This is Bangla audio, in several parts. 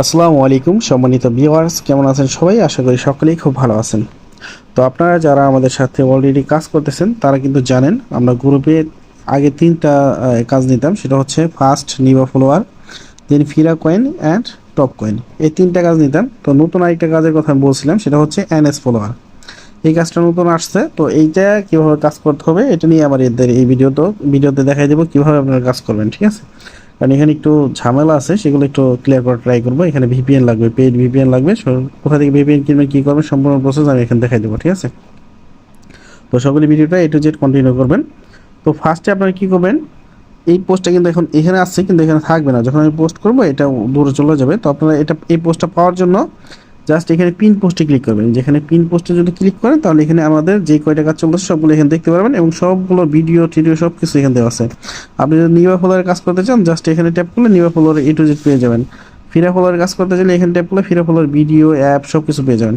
আসসালামু আলাইকুম, সম্মানিত ভিউয়ার্স কেমন আছেন সবাই? আশা করি সকলেই খুব ভালো আছেন। তো আপনারা যারা আমাদের সাথে অলরেডি কাজ করতেছেন, তারা কিন্তু জানেন, আমরা গ্রুপে আগে তিনটা কাজ নিতাম, সেটা হচ্ছে ফার্স্ট নিবা ফলোয়ার দেন ফিরা কয়েন অ্যান্ড টপ কয়েন এই তিনটা কাজ নিতাম। তো নতুন আরেকটা কাজের কথা বলছিলাম, সেটা হচ্ছে এনএস ফলোয়ার এই কাজটা নতুন আসছে, তো এইটা কীভাবে কাজ করতে হবে, এটা নিয়ে আমার এদের এই ভিডিওতে ভিডিওতে দেখাই দেবো কীভাবে আপনারা কাজ করবেন, ঠিক আছে? কারণ এখানে একটু ঝামেলা আছে, সেগুলো একটু ক্লিয়ার করার ট্রাই করব। এখানে ভিপিএন লাগবে পেইড ভিপিএন লাগবে। কোথা থেকে ভিপিএন কিনবেন কী করবেন সম্পূর্ণ প্রসেস আমি এখানে দেখাই দেবো, ঠিক আছে? তো সকলে ভিডিওটা এ টু জেড কন্টিনিউ করবেন। তো ফার্স্টে আপনারা কী করবেন, এই পোস্টটা কিন্তু এখন এখানে আসছে, কিন্তু এখানে থাকবে না। যখন আমি পোস্ট করব, এটা দূরে চলে যাবে। তো আপনারা এটা, এই পোস্টটা পাওয়ার জন্য জাস্ট এখানে পিন পোস্টে ক্লিক করবেন। যেখানে পিন পোস্টে যদি ক্লিক করেন, তাহলে এখানে আমাদের যে কয়টা কাজ চলতেছে, সবগুলো এখানে দেখতে পারবেন এবং সবগুলো ভিডিও টিডিও সব কিছু এখানে দেওয়া আছে। আপনি যদি নিবা ফলোয়ারের কাজ করতে চান জাস্ট এখানে ট্যাপ করলে নিবা ফলোয়ার এ টু জেড পেয়ে যাবেন। ফিরা ফলোয়ারের কাজ করতে চাইলে এখানে ট্যাপ করলে ফিরা ফলোয়ার ভিডিও অ্যাপ সব কিছু পেয়ে যাবেন।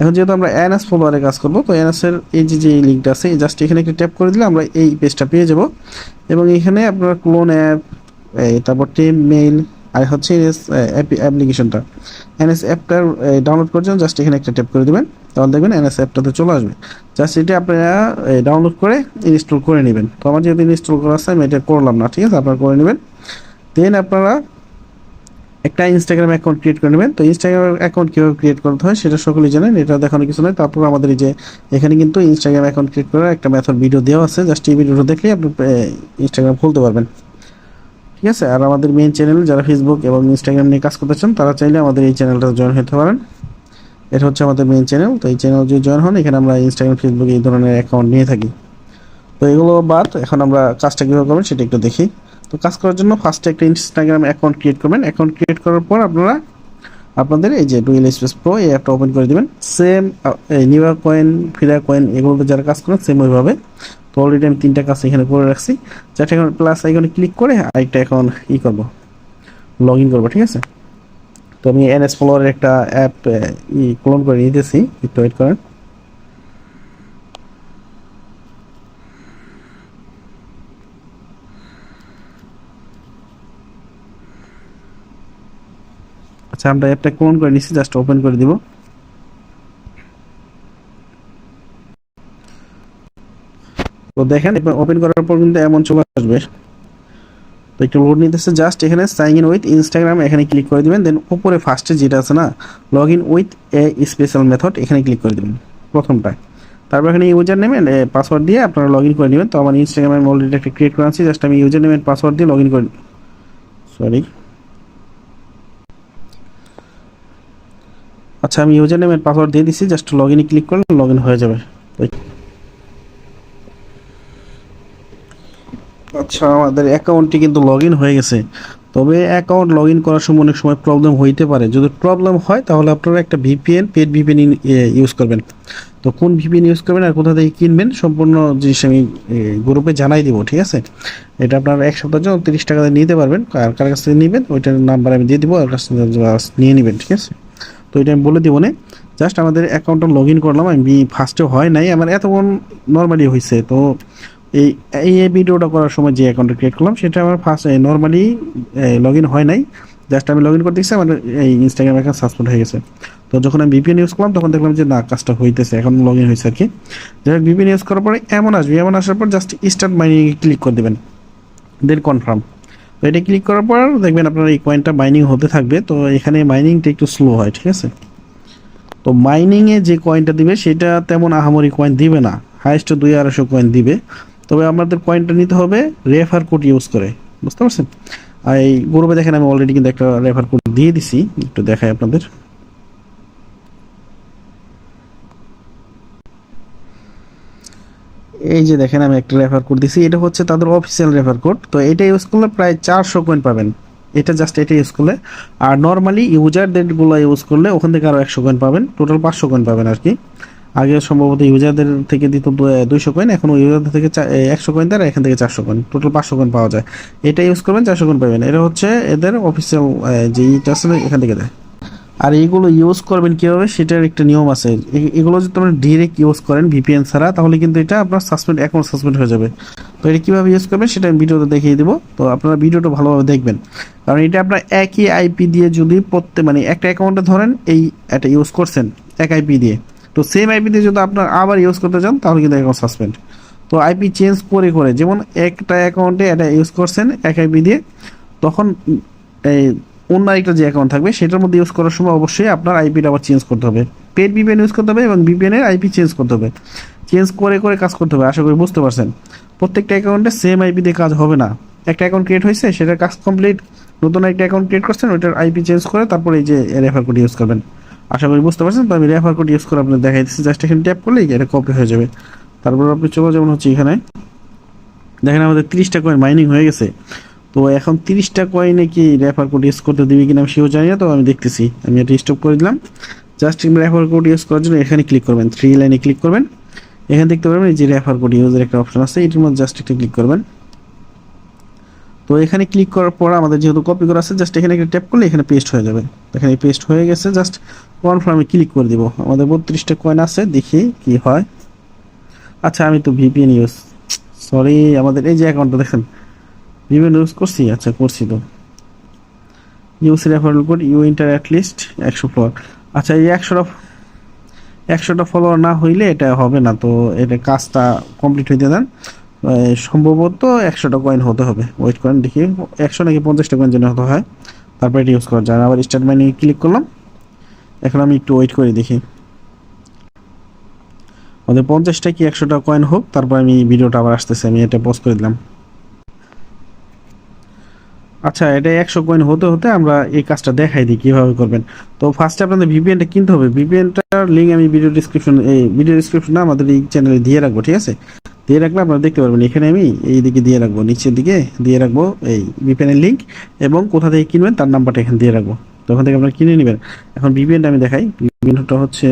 এখন যেহেতু আমরা এনএস ফলোয়ারের কাজ করব, তো এনএস এর এই যে যে লিঙ্কটা আছে জাস্ট এখানে একটা ট্যাপ করে দিলে আমরা এই পেজটা পেয়ে যাব। এবং এখানে আপনার ক্লোন অ্যাপ তারপর টেম মেইল আর হচ্ছে এনএস অ্যাপ্লিকেশনটা। এনএস অ্যাপটার ডাউনলোড করার জন্য জাস্ট এখানে একটা ট্যাপ করে দেবেন। তাহলে দেখবেন এনএস অ্যাপটাতে চলে আসবে। জাস্ট এটা আপনারা ডাউনলোড করে ইনস্টল করে নেবেন। তো আমার যেহেতু ইনস্টল করা আছে, আমি এটা করলাম না, ঠিক আছে? আপনারা করে নেবেন। দেন আপনারা একটা ইনস্টাগ্রাম অ্যাকাউন্ট ক্রিয়েট করে নেবেন। তো ইনস্টাগ্রাম অ্যাকাউন্ট কীভাবে ক্রিয়েট করতে হয়, সেটা সকলেই জানেন, এটা দেখানো কিছু নয় তারপর আমাদের এই যে, এখানে কিন্তু ইনস্টাগ্রাম অ্যাকাউন্ট ক্রিয়েট করার একটা মেথড ভিডিও দেওয়া আছে। জাস্ট এই ভিডিওটা দেখলেই আপনি ইনস্টাগ্রাম খুলতে পারবেন। ঠিক আছে? আর আমাদের মেইন চ্যানেল যারা ফেসবুক এবং ইনস্টাগ্রাম নিয়ে কাজ করতে চান, তারা চাইলে আমাদের এই চ্যানেলটা জয়েন হতে পারেন। এটা হচ্ছে আমাদের মেইন চ্যানেল তো এই চ্যানেল যদি জয়েন হন, এখানে আমরা ইনস্টাগ্রাম ফেসবুক এই ধরনের অ্যাকাউন্ট নিয়ে থাকি। তো এগুলো বাদ, এখন আমরা কাজটা কীভাবে করবেন সেটা একটু দেখি। তো কাজ করার জন্য ফার্স্টে একটা ইনস্টাগ্রাম অ্যাকাউন্ট ক্রিয়েট করবেন। অ্যাকাউন্ট ক্রিয়েট করার পর আপনারা, আপনাদের এই যে ডুয়েল স্পেস প্রো এই অ্যাপটা ওপেন করে দেবেন। সেম নিউয়া কয়েন ফিরা কয়েন এগুলোতে যারা কাজ করেন সেম ওইভাবে। অলরেডি আমি তিনটা কাজ এখানে করে রাখছি। চারটে এখন প্লাস আইকনে ক্লিক করে আরেকটা এখন ই করব লগ ইন করব, ঠিক আছে? তো আমি এনএস ফলোয়ারের একটা অ্যাপ ই ক্লোন করে নিতেছি, একটু ওয়েট করেন। আচ্ছা আমরা অ্যাপটা ক্লোন করে নিচ্ছি জাস্ট ওপেন করে দিব। তো দেখেন ওপেন করার পর কিন্তু এমন চলে আসবে। তো একটু লোড নিতেছে জাস্ট এখানে সাইন ইন উইথ ইনস্টাগ্রাম এখানে ক্লিক করে দিবেন দেন উপরে ফার্স্টে যেটা আছে না log in with a special method এখানে ক্লিক করে দিবেন প্রথমটায় তারপর এখানে ইউজার নেমেন পাসওয়ার্ড দিয়ে আপনারা লগ ইন করে নেবেন। তো আমার ইনস্টাগ্রামে আমি অলরেডি একটা ক্রিয়েট করে আনছি জাস্ট আমি ইউজার নেম নেমেন পাসওয়ার্ড দিয়ে লগ ইন করে সরি আচ্ছা আমি ইউজার নেমের পাসওয়ার্ড দিয়ে দিচ্ছি জাস্ট লগ ইনে ক্লিক করলে লগ ইন হয়ে যাবে। আচ্ছা আমাদের অ্যাকাউন্টটি কিন্তু লগ হয়ে গেছে। তবে অ্যাকাউন্ট লগ ইন করার সময় অনেক সময় প্রবলেম হইতে পারে। যদি প্রবলেম হয়, তাহলে আপনারা একটা ভিপিএন পেড ভিপিএন ইউজ করবেন। তো কোন ভিপিএন ইউজ করবেন আর কোথা থেকে কিনবেন, সম্পূর্ণ জিনিস আমি গ্রুপে জানাই দিব, ঠিক আছে? এটা আপনারা এক সপ্তাহের জন্য তিরিশ টাকা নিতে পারবেন। আর কার কাছ থেকে নেবেন, ওইটার নাম্বার আমি দিয়ে দিব, আর কাছ থেকে নিয়ে নেবেন, ঠিক আছে? তো এটা আমি বলে দিব না। জাস্ট আমাদের অ্যাকাউন্টটা লগ ইন করলাম। আমি ফার্স্টে হয় নাই। আমার এতক্ষণ নর্মালি হয়েছে তো এই এই ভিডিওটা করার সময় যে অ্যাকাউন্টটা ক্রিয়েট করলাম, সেটা আমার ফার্স্ট নর্মালি লগ ইন হয় নাই। জাস্ট আমি লগ ইন করতে গেছি আমার এই ইনস্টাগ্রাম অ্যাকাউন্ট সাসপেন্ড হয়ে গেছে। তো যখন আমি ভিপিএন ইউজ করলাম, তখন দেখলাম যে না, কাজটা হইতেছে, এখন লগ ইন হয়েছে আর কি। যাই হোক ভিপিএন ইউজ করার পরে এমন আসবে, এমন আসার পর জাস্ট স্টার্ট মাইনিংয়ে ক্লিক করে দেবেন। দেন কনফার্ম তো এটা ক্লিক করার পর দেখবেন আপনার এই কয়েনটা মাইনিং হতে থাকবে। তো এখানে মাইনিংটা একটু স্লো হয়, ঠিক আছে? তো মাইনিংয়ে যে কয়েনটা দিবে, সেটা তেমন আহামরি কয়েন দিবে না। হাইস্ট দুই আড়াইশো কয়েন দিবে। তবে আমাদের পয়েন্টটা নিতে হবে রেফার কোড ইউজ করে। বুঝতে পারছেন? আর এই গ্রুপে দেখেন আমি অলরেডি কিন্তু একটা রেফার কোড দিয়ে দিছি, একটু দেখাই আপনাদের। এই যে দেখেন আমি একটা রেফার কোড দিছি, এটা হচ্ছে তাদের অফিসিয়াল রেফার কোড তো এটা ইউজ করলে প্রায় চারশো কয়েন পাবেন। এটা জাস্ট এটা ইউজ করলে। আর নর্মালি ইউজারদেরগুলো ইউজ করলে ওখান থেকে আরও একশো কয়েন পাবেন। টোটাল পাঁচশো কয়েন পাবেন আর কি। আগে সম্ভবত ইউজারদের থেকে দিত দুইশো কয়েন এখন ইউজারদের থেকে একশো কয়েন দেয় এখান থেকে চারশো কয়েন টোটাল পাঁচশো কয়েন পাওয়া যায়। এটা ইউজ করবেন, চারশো কয়েন পাবেন। এটা হচ্ছে এদের অফিসিয়াল যে ইটা এখান থেকে দেয়। আর এইগুলো ইউজ করবেন কীভাবে, সেটার একটা নিয়ম আছে। এগুলো যদি আপনারা ডিরেক্ট ইউজ করেন ভিপিএন ছাড়া, তাহলে কিন্তু এটা আপনার সাসপেন্ড অ্যাকাউন্ট সাসপেন্ড হয়ে যাবে। তো এটা কীভাবে ইউজ করবেন, সেটা আমি ভিডিওতে দেখিয়ে দেবো। তো আপনারা ভিডিওটা ভালোভাবে দেখবেন। কারণ এটা আপনার একই আইপি দিয়ে যদি প্রত্যেক মানে একটা অ্যাকাউন্টে ধরেন, এই এটা ইউজ করছেন, এক আইপি দিয়ে। তো সেম আইপি দিয়ে যদি আপনার আবার ইউজ করতে চান, তাহলে কিন্তু অ্যাকাউন্ট সাসপেন্ড তো আইপি চেঞ্জ করে করে, যেমন একটা অ্যাকাউন্টে এটা ইউজ করছেন, এক আইপি দিয়ে, তখন এই অন্য একটা যে অ্যাকাউন্ট থাকবে, সেটার মধ্যে ইউজ করার সময় অবশ্যই আপনার আইপিটা আবার চেঞ্জ করতে হবে। পেড বিপিএন ইউজ করতে হবে এবং বিপিএন এর আইপি চেঞ্জ করতে হবে। চেঞ্জ করে করে কাজ করতে হবে, আশা করি বুঝতে পারছেন। প্রত্যেকটা অ্যাকাউন্টে সেম আইপি দিয়ে কাজ হবে না। একটা অ্যাকাউন্ট ক্রিয়েট হয়েছে, সেটার কাজ কমপ্লিট নতুন একটা অ্যাকাউন্ট ক্রিয়েট করছেন, ওইটার আইপি চেঞ্জ করে তারপরে এই যে রেফার কোড ইউজ করবেন। আশা করি বুঝতে পারছেন? তো আমি রেফার কোড ইউজ করে আপনার দেখাই দিচ্ছি জাস্ট এখানে ট্যাপ করলেই এটা কপি হয়ে যাবে। তারপর আপনি চলে যেমন হচ্ছে এখানে। দেখেন আমাদের তিরিশটা কয়েন মাইনিং হয়ে গেছে। তো এখন তিরিশটা কয়েনে কি রেফার কোড ইউজ করতে দিবি কিনা আমি সেও জানি না, তো আমি দেখতেছি। আমি এটা স্টপ করে দিলাম। জাস্ট রেফার কোড ইউজ করার জন্য এখানে ক্লিক করবেন। থ্রি লাইনে ক্লিক করবেন। এখানে দেখতে পারবেন যে রেফার কোড ইউজের একটা অপশন আছে, এটির মধ্যে জাস্ট একটা ক্লিক করবেন। তো এখানে ক্লিক করার পর আমাদের যেহেতু কপি করা আছে জাস্ট এখানে একটা ট্যাপ করলে এখানে পেস্ট হয়ে যাবে। এখানে পেস্ট হয়ে গেছে জাস্ট কনফার্মে ক্লিক করে দিব। আমাদের বত্রিশটা কয়েন আছে, দেখি কি হয়। আচ্ছা আমি তো ভিপিএন ইউজ সরি আমাদের এই যে অ্যাকাউন্টটা দেখেন। ভিপিএন ইউজ করছি আচ্ছা করছি তো। Use referral code you enter at least একশো ফলোয়ার আচ্ছা এই একশোটা একশোটা ফলোয়ার না হইলে এটা হবে না, তো এটা কাজটা কমপ্লিট হইতে দেন সম্ভবত একশোটা কয়েন হতে হবে। ওয়েট করেন, দেখি, একশো নাকি পঞ্চাশটা কয়েন যেন হতে হয়। তারপরে এটা ইউজ করা যায়। আবার স্টার্ট মাইনে ক্লিক করলাম। এখন আমি একটু ওয়েট করে দেখি। আমাদের পঞ্চাশটা কি একশোটা কয়েন হোক, তারপর আমি ভিডিওটা আবার আসতেছে, আমি এটা পোস্ট করে দিলাম। আচ্ছা এটা একশো কয়েন হতে হতে আমরা এই কাজটা দেখাই দিই কীভাবে করবেন। তো ফার্স্টে আপনাদের ভিপিএনটা কিনতে হবে। ভিপিএনটার লিঙ্ক আমি ভিডিও ডিসক্রিপশন এই ভিডিও ডিসক্রিপশনে আমাদের এই চ্যানেলে দিয়ে রাখব, ঠিক আছে? দিয়ে রাখলে আপনারা দেখতে পারবেন, এখানে আমি এই দিকে দিয়ে রাখব, নিচের দিকে দিয়ে রাখব এই ভিপিএনের লিঙ্ক এবং কোথা থেকে কিনবেন তার নাম্বারটা এখানে দিয়ে রাখব। তখন থেকে আপনারা কিনে নেবেন। এখন বিপিএনটা আমি দেখাই। বিপিএনটা হচ্ছে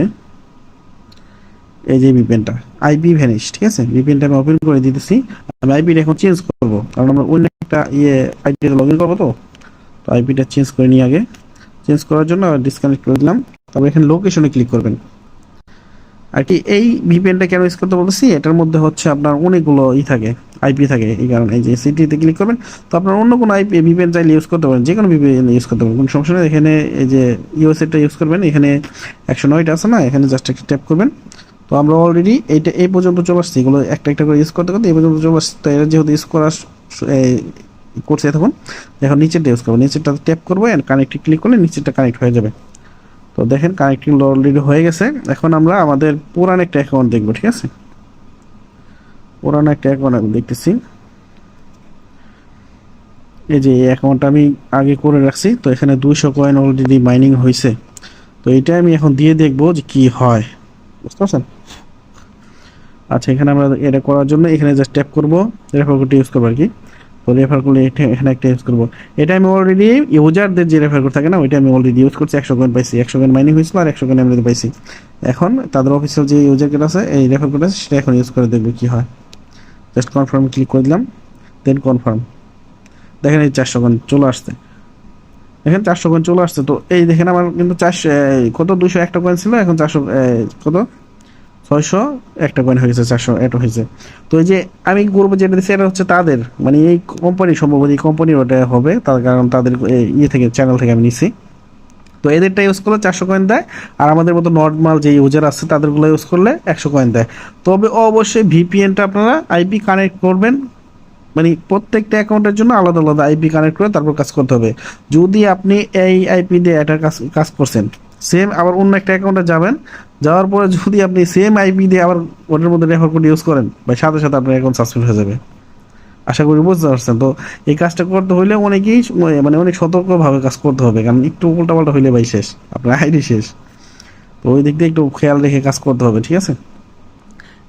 এই যে বিপিএনটা আইপি ভ্যানিশ ঠিক আছে? বিপিএনটা আমি ওপেন করে দিতেছি। আমি আইপিটা এখন চেঞ্জ করব। কারণ আমরা অন্য একটা ইয়ে আইপিটা লগ ইন করব তো? তো আইপিটা চেঞ্জ করে নিই আগে। চেঞ্জ করার জন্য ডিসকানেক্ট করে দিলাম। তারপর এখানে লোকেশনে ক্লিক করবেন। আর কি, এই ভিপিএনটা কেন ইউজ করতে বলতেছি? এটার মধ্যে হচ্ছে আপনার অনেকগুলো ই থাকে আইপি থাকে, এই কারণে এই যে সিটিতে ক্লিক করবেন, তো আপনার অন্য কোনো আইপি ভিপিএন চাইলে ইউজ করতে পারেন যে কোনো ভিপিএন ইউজ করতে পারেন। কোনো সমস্যা নেই, এখানে এই যে ইউএসএটা ইউজ করবেন, এখানে একশো নয়টা আছে না, এখানে জাস্ট একটা ট্যাপ করবেন। তো আমরা অলরেডি এইটা, এই পর্যন্ত চলে আসছি, এগুলো একটা একটা করে ইউজ করতে করতে, এই পর্যন্ত চলে আসছি। তো এটা যেহেতু ইউজ এই করছে তখন এখন নিচেরটা ইউজ করব নিচেরটা ট্যাপ করব অ্যান্ড কানেক্টে ক্লিক করলে নিচেরটা কানেক্ট হয়ে যাবে। তো দেখেন কানেক্টিং অলরেডি হয়ে গেছে। এখন আমরা আমাদের পুরান একটা অ্যাকাউন্ট দেখব, ঠিক আছে? পুরান একটা অ্যাকাউন্ট আমি দেখতেছি। এই যে এই অ্যাকাউন্টটা আমি আগে করে রাখছি, তো এখানে দুইশো কয়েন অলরেডি মাইনিং হয়েছে। তো এটা আমি এখন দিয়ে দেখব যে কি হয়। বুঝতে পারছেন? আচ্ছা এখানে আমরা এটা করার জন্য এখানে জাস্ট ট্যাপ করব কোডটা ইউজ করব আর কি। তো রেফার করলে এখানে একটা ইউজ করব। এটা আমি অলরেডি ইউজারদের যে রেফার করে থাকে না, ওইটা আমি অলরেডি ইউজ করছি, একশো কয়েন পাইছি। একশো কয়েন মাইনিং হয়েছিল আর একশো কয়েন এমনিতে পাইছি। এখন তাদের অফিসিয়াল যে ইউজার কোড আছে, এই রেফার কোড আছে, সেটা এখন ইউজ করে দেখব কি হয়। জাস্ট কনফার্ম ক্লিক করে দিলাম দেন কনফার্ম দেখেন এই চারশো কয়েন চলে আসছে। দেখেন চারশো কয়েন চলে আসছে, তো এই দেখেন আমার কিন্তু চারশো কত? দুশো একটা কয়েন ছিল, এখন চারশো কত? ছয়শো, একটা কয়েন হয়ে গেছে চারশো, এটা হয়েছে। তো এই যে আমি গ্রুপে যেটা দিচ্ছি এটা হচ্ছে তাদের মানে এই কোম্পানি সম্ভবত এই কোম্পানির ওটা হবে, তার কারণ তাদের ইয়ে থেকে চ্যানেল থেকে আমি নিছি। তো এদেরটা ইউজ করলে চারশো কয়েন দেয়, আর আমাদের মতো নর্মাল যে ইউজার আছে, তাদেরগুলো ইউজ করলে একশো কয়েন দেয়। তবে অবশ্যই ভিপিএনটা আপনারা আইপি কানেক্ট করবেন মানে প্রত্যেকটা অ্যাকাউন্টের জন্য আলাদা আলাদা আইপি কানেক্ট করে তারপর কাজ করতে হবে। যদি আপনি এই আইপি দিয়ে এটার কাজ কাজ করছেন সেম আবার অন্য একটা অ্যাকাউন্টে যাবেন। যাওয়ার পরে যদি আপনি সেম আইপি দিয়ে আবার ওটার মধ্যে রেফার কোড ইউজ করেন, বা সাথে সাথে আপনার অ্যাকাউন্ট সাসপেন্ড হয়ে যাবে। আশা করি বুঝতে পারছেন। তো এই কাজটা করতে হইলে অনেকেই মানে অনেক সতর্কভাবে কাজ করতে হবে, কারণ একটু উল্টাপাল্টা হইলে ভাই শেষ, আপনার আইডি শেষ। তো ওই দিক দিয়ে একটু খেয়াল রেখে কাজ করতে হবে, ঠিক আছে?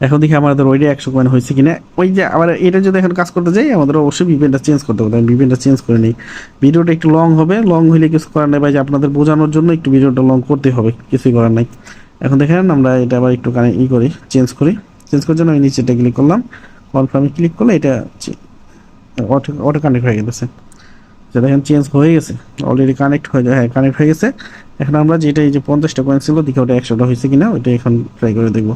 এখন দেখি আমাদের ওইটা একশো কয়েন হয়েছে কিনা। ওই যে আবার এটা যদি এখন কাজ করতে যাই, আমাদের অবশ্যই ভিপিএনটা চেঞ্জ করতে হবে। আমি ভিপিএনটা চেঞ্জ করে নিই। ভিডিওটা একটু লং হবে। লং হইলে কিছু করার নেই ভাই, যে আপনাদের বোঝানোর জন্য একটু ভিডিওটা লং করতে হবে। কিছুই করার নাই। এখন দেখেন আমরা এটা আবার একটু কানে ই করি চেঞ্জ করি। চেঞ্জ করার জন্য আমি নিচেটা ক্লিক করলাম। কনফার্মে ক্লিক করলে এটা অটো অটো কানেক্ট হয়ে গেছে। যে দেখেন চেঞ্জ হয়ে গেছে। অলরেডি কানেক্ট হয়ে যায়। হ্যাঁ কানেক্ট হয়ে গেছে। এখন আমরা যেটা এই যে পঞ্চাশটা কয়েন ছিল, দেখে ওটা একশোটা হয়েছে কিনা, ওইটা এখন ট্রাই করে দেখব।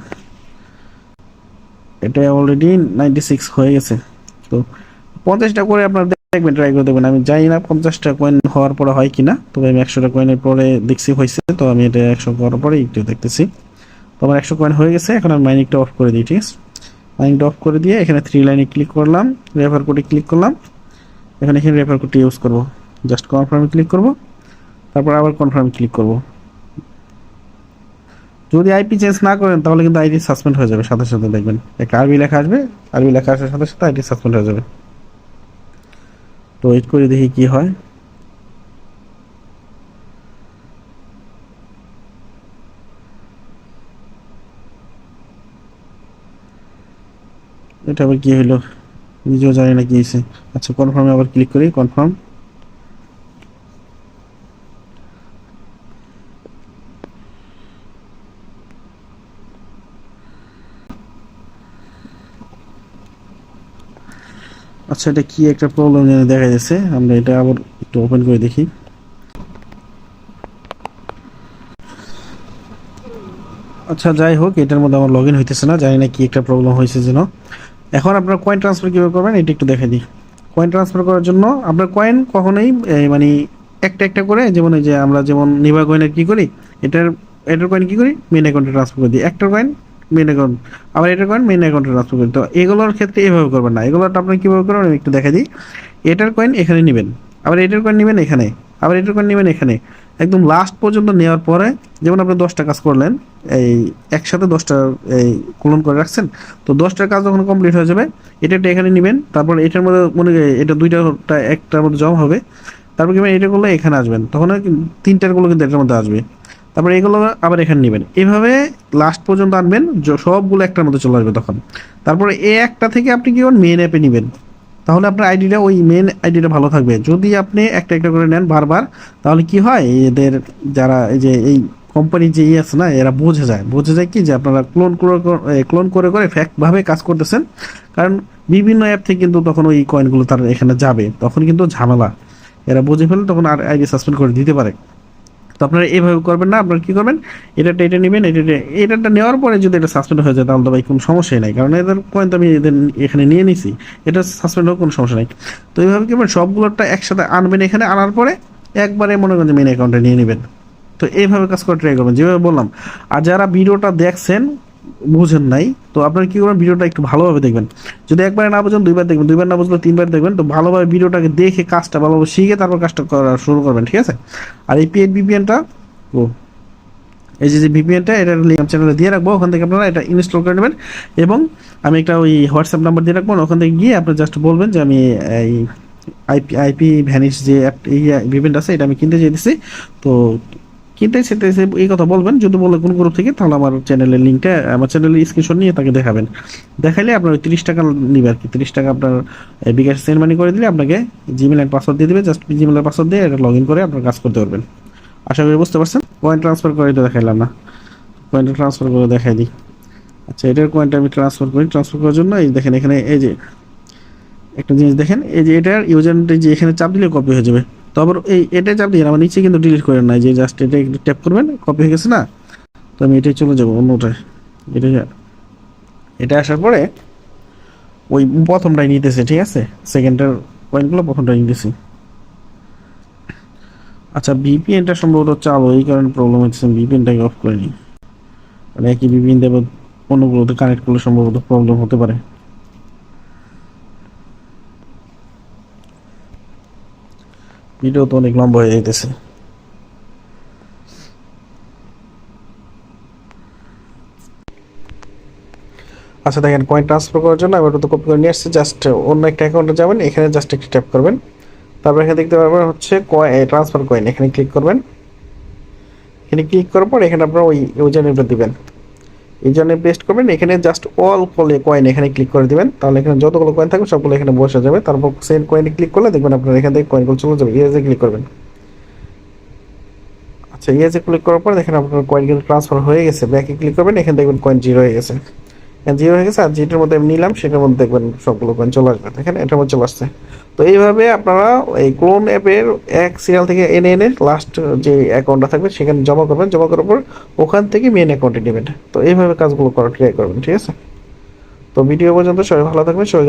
এটা অলরেডি নাইনটি সিক্স হয়ে গেছে। তো পঞ্চাশটা করে আপনার দেখবেন ট্রাই করে দেখবেন। আমি জানি না পঞ্চাশটা কয়েন হওয়ার পরে হয় কিনা, তবে আমি একশোটা কয়েনের পরে দেখছি হয়েছে, তো আমি এটা একশো করার পরে একটু দেখতেছি। তো আমার একশো কয়েন হয়ে গেছে, এখন আমি মাইনিংটা অফ করে দিই, ঠিক আছে? মাইনিংটা অফ করে দিয়ে এখানে থ্রি লাইনে ক্লিক করলাম রেফার কোডে ক্লিক করলাম। এখানে এখানে রেফার কোডটি ইউজ করব। জাস্ট কনফার্মে ক্লিক করব, তারপর আবার কনফার্মে ক্লিক করব। যদি আইপি চেঞ্জ না করেন, তাহলে কিন্তু আইডি সাসপেন্ড হয়ে যাবে, সাথে সাথে দেখবেন। একটা আরবি লেখা আসবে আরবি লেখা আসার সাথে সাথে আইডি সাসপেন্ড হয়ে যাবে। তো ওয়েট করে দেখি কি হয়। এটা আবার কি হলো? নিজেও জানি না কি হয়েছে। আচ্ছা কনফার্মে আবার ক্লিক করি কনফার্ম আচ্ছা এটা কি একটা প্রবলেম যেন দেখা যাচ্ছে? আমরা এটা আবার একটু ওপেন করে দেখি। আচ্ছা যাই হোক, এটার মধ্যে আমার লগ ইন হইতেছে না, জানি না কি একটা প্রবলেম হয়েছে যেন। এখন আপনার কয়েন ট্রান্সফার কীভাবে করবেন, এটা একটু দেখে দিই। কয়েন ট্রান্সফার করার জন্য আপনার কয়েন কখনোই মানে একটা একটা করে, যেমন এই যে আমরা যেমন নিভা কয়েনের কি করি, এটার এটার কয়েন কি করি? মেন অ্যাকাউন্টে ট্রান্সফার করে দিই। একটা কয়েন মেন অ্যাকাউন্ট আবার এটার কয়েন মেন অ্যাকাউন্টে ট্রান্সফার করি তো এগুলোর ক্ষেত্রে এভাবে করবেন না। এগুলোটা আপনি কীভাবে করবেন, আমি একটু দেখা দিই। এটার কয়েন এখানে নেবেন। আবার এটার কয়েন নেবেন এখানে। আবার এটার কয়েন নেবেন এখানে। একদম লাস্ট পর্যন্ত নেওয়ার পরে, যেমন আপনি দশটা কাজ করলেন, এই একসাথে দশটা, এই ক্লোন করে রাখছেন, তো দশটার কাজ যখন কমপ্লিট হয়ে যাবে, এটা একটা এখানে নেবেন, তারপর এটার মধ্যে মনে এটা দুইটা একটার মধ্যে জমা হবে, তারপর কি এটা করলে এখানে আসবেন। তখন তিনটারগুলো কিন্তু এটার মধ্যে আসবে। তারপরে এগুলো আবার এখানে নেবেন। এভাবে লাস্ট পর্যন্ত আনবেন সবগুলো একটার মধ্যে চলে আসবে তখন। তারপরে এ একটা থেকে আপনি কি করবেন? মেন অ্যাপে নেবেন। তাহলে আপনার আইডিটা ওই মেন আইডিটা ভালো থাকবে। যদি আপনি একটা একটা করে নেন বারবার, তাহলে কি হয়? এদের যারা এই যে, এই কোম্পানি যে ইয়ে আছে না, এরা বোঝে যায়। বোঝে যায় কি যে আপনারা ক্লোন করে ক্লোন করে করে ফ্যাক্টভাবে কাজ করতেছেন। কারণ বিভিন্ন অ্যাপ থেকে কিন্তু তখন ওই কয়েনগুলো তার এখানে যাবে। তখন কিন্তু ঝামেলা। এরা বুঝে ফেলে তখন আর আইডি সাসপেন্ড করে দিতে পারে। তো আপনারা এইভাবে করবেন না, আপনারা কি করবেন? এটাটা এটা নেবেন, এটা এটা নেওয়ার পরে যদি এটা সাসপেন্ড হয়ে যায়, তাহলে তো ভাই কোনো সমস্যাই নাই। কারণ এদের কয়েন তো আমি এদের এখানে নিয়ে নিছি, এটা সাসপেন্ড হোক কোনো সমস্যা নাই। তো এইভাবে কি সবগুলোটা একসাথে আনবেন এখানে, আনার পরে একবারে মনে করেন যে মেন অ্যাকাউন্টে নিয়ে নেবেন। তো এইভাবে কাজ করে ট্রাই করবেন, যেভাবে বললাম। আর যারা ভিডিওটা দেখছেন বুঝেন নাই। তো আপনারা কি করবেন? ভিডিওটা একটু ভালোভাবে দেখবেন। যদি একবার না বুঝেন, দুইবার দেখবেন। দুইবার না বুঝলে তিনবার দেখবেন। তো ভালোভাবে ভিডিওটাকে দেখে কাজটা ভালোভাবে শিখে তারপর কাজটা করা শুরু করবেন, ঠিক আছে? আর এই পিএড বিপিএনটা ও, এই যে যে ভিপিএনটা এটা লিঙ্ক চ্যানেলে দিয়ে রাখব। ওখান থেকে আপনারা এটা ইনস্টল করে নেবেন। এবং আমি একটা ওই হোয়াটসঅ্যাপ নাম্বার দিয়ে রাখব। ওখান থেকে গিয়ে আপনি জাস্ট বলবেন যে আমি এই আইপি আইপি ভ্যানিশ যে অ্যাপ এই আছে, এটা আমি কিনতে চাইতেছি। তো কিনতে চাইতেছি এই কথা বলবেন, যদি বলে কোন গ্রুপ থেকে, তাহলে আমার চ্যানেলের লিঙ্কটা আমার চ্যানেলের স্ক্রিনশট নিয়ে তাকে দেখাবেন। দেখাইলে আপনার ওই তিরিশ টাকা নিবে আর কি। তিরিশ টাকা আপনার বিকাশ সেন্ড মানি করে দিলে আপনাকে জিমেল এর পাসওয়ার্ড দিয়ে দিবে জাস্ট জিমেলের পাসওয়ার্ড দিয়ে এটা লগ ইন করে আপনার কাজ করতে পারবেন। আশা করি বুঝতে পারছেন? কয়েন ট্রান্সফার করে এটা দেখাইলাম না। কয়েনটা ট্রান্সফার করে দেখাই দিই। আচ্ছা এটার কয়েনটা আমি ট্রান্সফার করি। ট্রান্সফার করার জন্য এই দেখেন, এখানে এই যে একটা জিনিস দেখেন, এই যে এটার ইউজার যে এখানে চাপ দিলে কপি হয়ে যাবে। তো আবার এই এটা চাপ দিয়ে আমার নিচে কিন্তু ডিলিট করেন না যে জাস্ট এটা একটু ট্যাপ করবেন কপি হয়ে গেছে না? তো আমি এটাই চলে যাব অন্যটায় এটা এটা আসার পরে ওই প্রথমটাই নিতেছে, ঠিক আছে? সেকেন্ডের পয়েন্টগুলো প্রথমটাই নিতেছি। আচ্ছা ভিপিএনটা সম্ভবত চালু, এই কারণে প্রবলেম হচ্ছে ভিপিএনটাকে অফ করে নিই মানে একই ভিপিএন দেবো অন্যগুলোতে কানেক্ট করলে সম্ভবত প্রবলেম হতে পারে। ভিডিও তো অনেক লম্বা হয়ে যাইতেছে। আচ্ছা দেখেন কয়েন ট্রান্সফার করার জন্য ওটা তো কপি করে নিয়ে আসছি। জাস্ট অন্য একটা অ্যাকাউন্টে যাবেন, এখানে জাস্ট একটু ট্যাপ করবেন। তারপর এখানে দেখতে পারবেন হচ্ছে ট্রান্সফার কয়েন এখানে ক্লিক করবেন। এখানে ক্লিক করার পর এখানে আপনারা ওই ইউজার নেমটা দিবেন। ইউজার নেম পেস্ট করবেন। এখানে জাস্ট অল কলে কয়েন এখানে ক্লিক করে দিবেন। তাহলে এখানে যতগুলো কয়েন থাকবে সবগুলো এখানে বসে যাবে। তারপর সেন্ড কয়েনে ক্লিক করলে দেখবেন আপনার এখান থেকে কয়েনগুলো চলে যাবে। ইয়েজে ক্লিক করবেন। আচ্ছা ইয়েজে ক্লিক করার পর দেখেন আপনার কয়েন কিন্তু ট্রান্সফার হয়ে গেছে। ব্যাকে ক্লিক করবেন, এখানে দেখবেন কয়েন জিরো হয়ে গেছে। জিরো হয়ে গেছে, আর যেটার মধ্যে আমি নিলাম, সেটার মধ্যে দেখবেন সবগুলো কয়েন চলে আসবে। দেখেন, এটার মধ্যে চলে আসছে। তো এইভাবে আপনারা এই ক্লোন অ্যাপের এক সিরিয়াল থেকে এনে এনে লাস্ট যে অ্যাকাউন্টটা থাকবে সেখানে জমা করবেন, জমা করার পর ওখান থেকে মেন অ্যাকাউন্টে নেবেন। তো এইভাবে কাজগুলো করা ট্রাই করবেন, ঠিক আছে? তো ভিডিও পর্যন্ত সবাই ভালো থাকবেন, সবাই